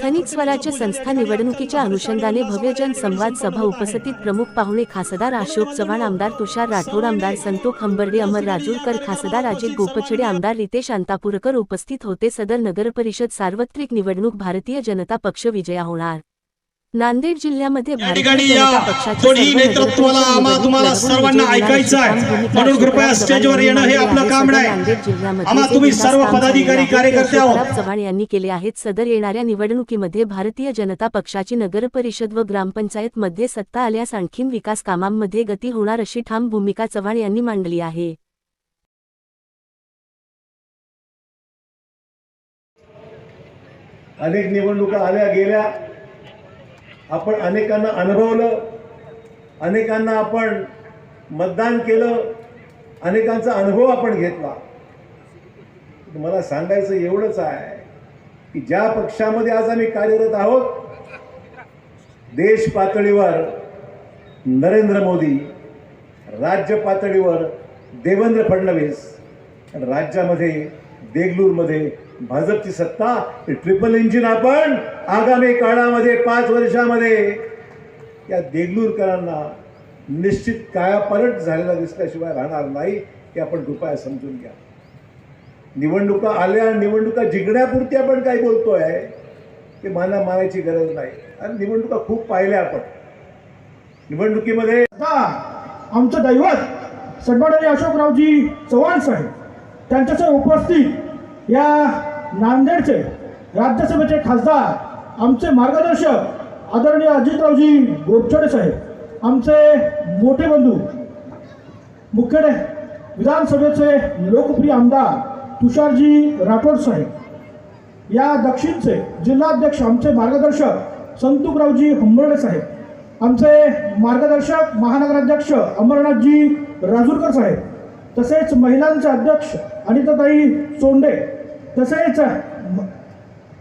स्थानिक स्वराज्य संस्था निवडणुकीच्या अनुषंगाने भव्य जनसंवाद सभा उपस्थित प्रमुख पाहुणे खासदार अशोक चव्हाण आमदार तुषार राठोड आमदार संतोष हंबर्डे अमर राजूरकर खासदार अजित गोपछडे आमदार रितेश अंतापूरकर उपस्थित होते. सदर नगरपरिषद सार्वत्रिक निवडणूक भारतीय जनता पक्ष विजया होणार. नांदेड जिल्ह्यामध्ये कोणी नेतृत्वाला आम्हा तुम्हाला सर्वांना ऐकायचं आहे. म्हणून कृपया स्टेजवर येणं हे आपलं. काम नाही. आम्हा तुम्ही विकास सर्व पदाधिकारी, कार्यकर्ते आहोत. चव्हाण यांनी केले आहेत सदर येणाऱ्या निवडणुकीमध्ये भारतीय जनता पक्षाची नगरपरिषद व ग्रामपंचायत मध्ये सत्ता आल्यास आणखीन विकास कामांमध्ये गती होणार अशी ठाम भूमिका चव्हाण यांनी मांडली आहे अनेक निवडणुका आल्या गेल्या आपण अनेकांना अनुभवलं अनेकांना आपण मतदान केलं अनेकांचा अनुभव आपण घेतला. मला सांगायचं एवढंच आहे की ज्या पक्षामध्ये आज आम्ही कार्यरत आहोत देश पातळीवर नरेंद्र मोदी राज्य पातळीवर देवेंद्र फडणवीस राज्यामध्ये देगलूरमध्ये भाजपची सत्ता हे ट्रिपल इंजिन आपण आगामी काळामध्ये पाच वर्षामध्ये या देगलूरकरांना निश्चित कायापालट झालेला दिसल्याशिवाय राहणार नाही हे आपण कृपया समजून घ्या. निवडणुका आल्या निवडणुका जिंकण्यापुरती आपण काय बोलतोय ते माना मानायची गरज नाही. आणि निवडणुका खूप पाहिल्या आपण. निवडणुकीमध्ये आमचं दैवत सन्माननीय अशोकरावजी चव्हाण साहेब. त्यांच्यासह उपस्थित या नांदेडचे राज्यसभेचे खासदार आमचे मार्गदर्शक आदरणीय अजितरावजी गोपछडे साहेब आमचे मोठे बंधू मुख्यडे विधानसभेचे लोकप्रिय आमदार तुषारजी राठोड साहेब या दक्षिणचे जिल्हाध्यक्ष आमचे मार्गदर्शक संतुकरावजी हंबर्डे साहेब आमचे मार्गदर्शक महानगराध्यक्ष अमरनाथजी राजूरकर साहेब तसेच महिलांचे अध्यक्ष अनिताताई सोंडे तसेच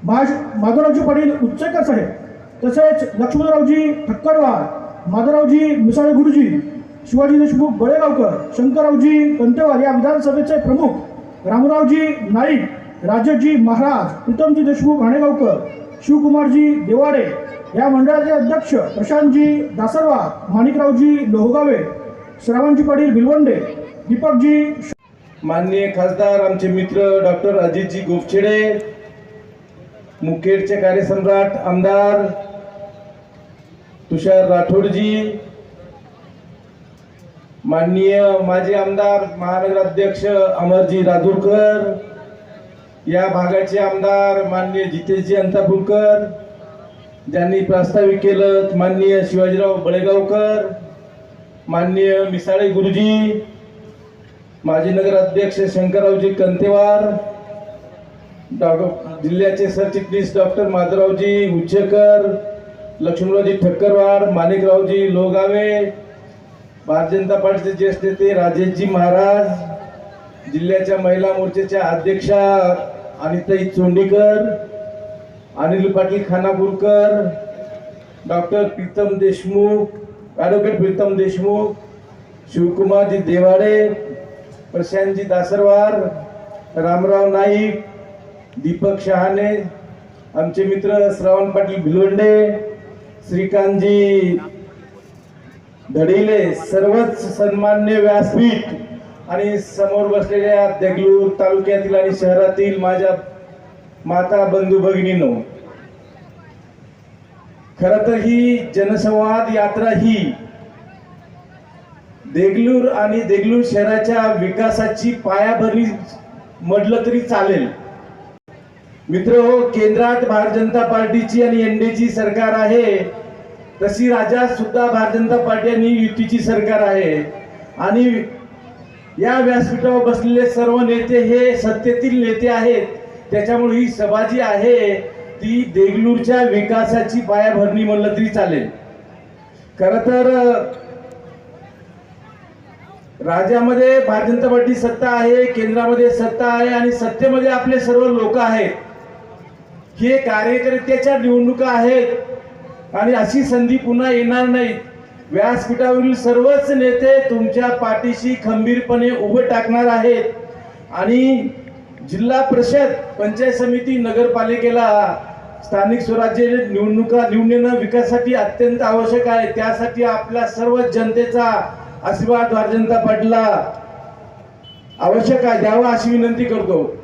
माज माधवरावजी पाटील उच्चेकर साहेब तसेच लक्ष्मणरावजी ठक्करवार माधवरावजी मिसाळे गुरुजी शिवाजी देशमुख बळेगावकर शंकररावजी पंतेवार या विधानसभेचे प्रमुख रामरावजी नाईक राजेशजी महाराज प्रीतमजी देशमुख हाणेगावकर शिवकुमारजी देवाडे या मंडळाचे अध्यक्ष प्रशांतजी दासरवार माणिकरावजी लोहगावे श्रावणजी पाटील भिलवंडे दीपकजी माननीय खासदार आमचे मित्र डॉक्टर अजितजी गोपछेडे मुखेडचे कार्यसम्राट आमदार तुषार राठोडजी माननीय माजी आमदार महानगराध्यक्ष अमरजी राजूरकर या भागाचे आमदार माननीय जितेशजी अंतापूरकर ज्यांनी प्रास्ताविक केलं माननीय शिवाजीराव बळेगावकर माननीय मिसाळे गुरुजी माजी नगराध्यक्ष शंकररावजी कंतेवार डॉक्टर जिल्ह्याचे सरचिटणीस डॉक्टर माधवरावजी उच्चेकर लक्ष्मणरावजी ठक्करवाड माणिकरावजी लोगावे भारतीय जनता पार्टीचे ज्येष्ठ नेते राजेशजी महाराज जिल्ह्याच्या महिला मोर्चाच्या अध्यक्षा अनिताई चोंडीकर अनिल पाटील खानापूरकर डॉक्टर प्रीतम देशमुख ॲडव्होकेट प्रीतम देशमुख शिवकुमारजी देवाडे प्रशांतजी दासरवार रामराव नाईक दीपक शहाणे आमचे मित्र श्रावण पाटील भिलवंडे श्रीकांतजी धडिले सर्वच सन्मान्य व्यासपीठ आणि समोर बसलेल्या देगलूर तालुक्यातील आणि शहरातील माझ्या माता बंधू भगिनीनो खर तर ही जनसंवाद यात्रा ही देगलूर आणि देगलूर शहराच्या विकासाची पायाभरणी म्हटलं तरी चालेल. मित्र हो केंद्रात भारतीय जनता पार्टीची आणि एनडीची सरकार आहे तशी राज्यात सुद्धा भारतीय जनता पार्टी आणि युतीची सरकार आहे. आणि या व्यासपीठावर बसलेले सर्व नेते हे सत्तेतील नेते आहेत. त्याच्यामुळे ही सभा जी आहे ती देगलूरच्या विकासाची पायाभरणी म्हणलं तरी चालेल. खरं तर राज्यामध्ये भारतीय जनता पार्टी सत्ता आहे केंद्रामध्ये सत्ता आहे आणि सत्तेमध्ये आपले सर्व लोक आहेत. हे कार्यकर्त्याच्या निवडणुका आहेत आणि अशी संधी पुन्हा येणार नाही व्यासपीठावरील सर्वच नेते तुमच्या पाठीशी खंबीरपणे उभे टाकणार आहेत आणि जिल्हा परिषद पंचायत समिती नगरपालिकेला स्थानिक स्वराज्य निवडणुका निवडणं विकासासाठी अत्यंत आवश्यक आहे. त्यासाठी आपल्या सर्व जनतेचा आशीर्वाद भारतीय जनता पार्टीला आवश्यक आहे द्यावा अशी विनंती करतो.